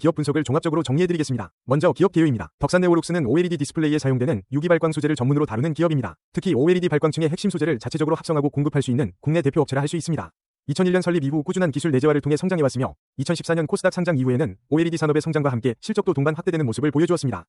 기업 분석을 종합적으로 정리해드리겠습니다. 먼저 기업 개요입니다. 덕산 네오룩스는 OLED 디스플레이에 사용되는 유기 발광 소재를 전문으로 다루는 기업입니다. 특히 OLED 발광층의 핵심 소재를 자체적으로 합성하고 공급할 수 있는 국내 대표 업체라 할 수 있습니다. 2001년 설립 이후 꾸준한 기술 내재화를 통해 성장해왔으며 2014년 코스닥 상장 이후에는 OLED 산업의 성장과 함께 실적도 동반 확대되는 모습을 보여주었습니다.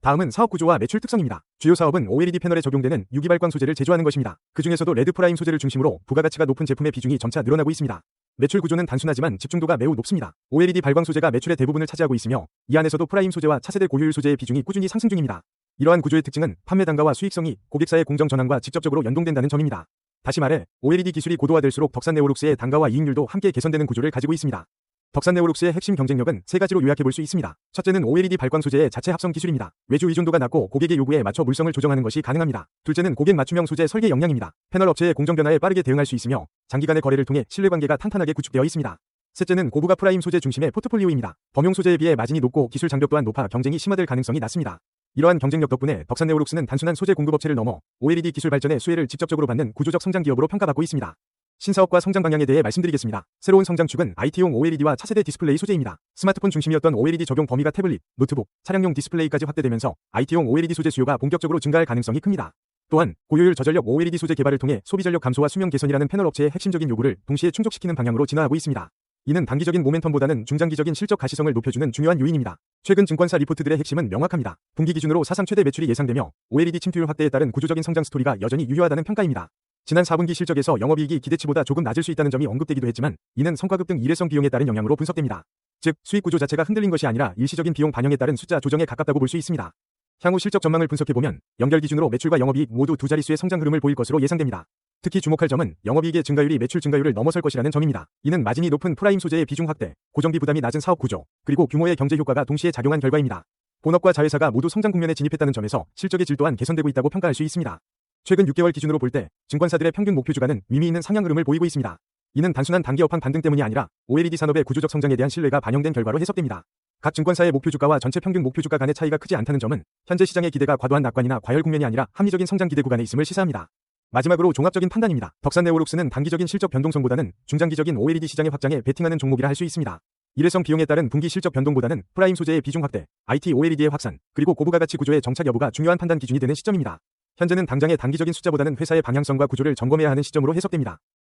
다음은 사업 구조와 매출 특성입니다. 주요 사업은 OLED 패널에 적용되는 유기 발광 소재를 제조하는 것입니다. 그 중에서도 레드 프라임 소재를 중심으로 부가가치가 높은 제품의 비중이 점차 늘어나고 있습니다. 매출 구조는 단순하지만 집중도가 매우 높습니다. OLED 발광 소재가 매출의 대부분을 차지하고 있으며 이 안에서도 프라임 소재와 차세대 고효율 소재의 비중이 꾸준히 상승 중입니다. 이러한 구조의 특징은 판매 단가와 수익성이 고객사의 공정 전환과 직접적으로 연동된다는 점입니다. 다시 말해 OLED 기술이 고도화될수록 덕산 네오룩스의 단가와 이익률도 함께 개선되는 구조를 가지고 있습니다. 덕산네오룩스의 핵심 경쟁력은 세 가지로 요약해 볼 수 있습니다. 첫째는 OLED 발광 소재의 자체 합성 기술입니다. 외주 의존도가 낮고 고객의 요구에 맞춰 물성을 조정하는 것이 가능합니다. 둘째는 고객 맞춤형 소재 설계 역량입니다. 패널 업체의 공정 변화에 빠르게 대응할 수 있으며 장기간의 거래를 통해 신뢰관계가 탄탄하게 구축되어 있습니다. 셋째는 고부가 프라임 소재 중심의 포트폴리오입니다. 범용 소재에 비해 마진이 높고 기술 장벽 또한 높아 경쟁이 심화될 가능성이 낮습니다. 이러한 경쟁력 덕분에 덕산네오룩스는 단순한 소재 공급업체를 넘어 OLED 기술 발전의 수혜를 직접적으로 받는 구조적 성장 기업으로 평가받고 있습니다. 신사업과 성장 방향에 대해 말씀드리겠습니다. 새로운 성장축은 IT용 OLED와 차세대 디스플레이 소재입니다. 스마트폰 중심이었던 OLED 적용 범위가 태블릿, 노트북, 차량용 디스플레이까지 확대되면서 IT용 OLED 소재 수요가 본격적으로 증가할 가능성이 큽니다. 또한 고효율 저전력 OLED 소재 개발을 통해 소비 전력 감소와 수명 개선이라는 패널 업체의 핵심적인 요구를 동시에 충족시키는 방향으로 진화하고 있습니다. 이는 단기적인 모멘텀보다는 중장기적인 실적 가시성을 높여주는 중요한 요인입니다. 최근 증권사 리포트들의 핵심은 명확합니다. 분기 기준으로 사상 최대 매출이 예상되며 OLED 침투율 확대에 따른 구조적인 성장 스토리가 여전히 유효하다는 평가입니다. 지난 4분기 실적에서 영업이익이 기대치보다 조금 낮을 수 있다는 점이 언급되기도 했지만 이는 성과급 등 일회성 비용에 따른 영향으로 분석됩니다. 즉 수익 구조 자체가 흔들린 것이 아니라 일시적인 비용 반영에 따른 숫자 조정에 가깝다고 볼 수 있습니다. 향후 실적 전망을 분석해보면 연결 기준으로 매출과 영업이익 모두 두 자릿수의 성장 흐름을 보일 것으로 예상됩니다. 특히 주목할 점은 영업이익의 증가율이 매출 증가율을 넘어설 것이라는 점입니다. 이는 마진이 높은 프라임 소재의 비중 확대, 고정비 부담이 낮은 사업 구조, 그리고 규모의 경제 효과가 동시에 작용한 결과입니다. 본업과 자회사가 모두 성장 국면에 진입했다는 점에서 실적의 질 또한 개선되고 있다고 평가할 수 있습니다. 최근 6개월 기준으로 볼 때 증권사들의 평균 목표 주가는 의미 있는 상향 흐름을 보이고 있습니다. 이는 단순한 단기 업황 반등 때문이 아니라 OLED 산업의 구조적 성장에 대한 신뢰가 반영된 결과로 해석됩니다. 각 증권사의 목표 주가와 전체 평균 목표 주가 간의 차이가 크지 않다는 점은 현재 시장의 기대가 과도한 낙관이나 과열 국면이 아니라 합리적인 성장 기대 구간에 있음을 시사합니다. 마지막으로 종합적인 판단입니다. 덕산 네오룩스는 단기적인 실적 변동성보다는 중장기적인 OLED 시장의 확장에 베팅하는 종목이라 할 수 있습니다. 일회성 비용에 따른 분기 실적 변동보다는 프라임 소재의 비중 확대, IT OLED의 확산, 그리고 고부가 가치 구조의 정착 여부가 중요한 판단 기준이 되는 시점입니다. 현재는 당장의 단기적인 숫자보다는 회사의 방향성과 구조를 점검해야 하는 시점으로 해석됩니다.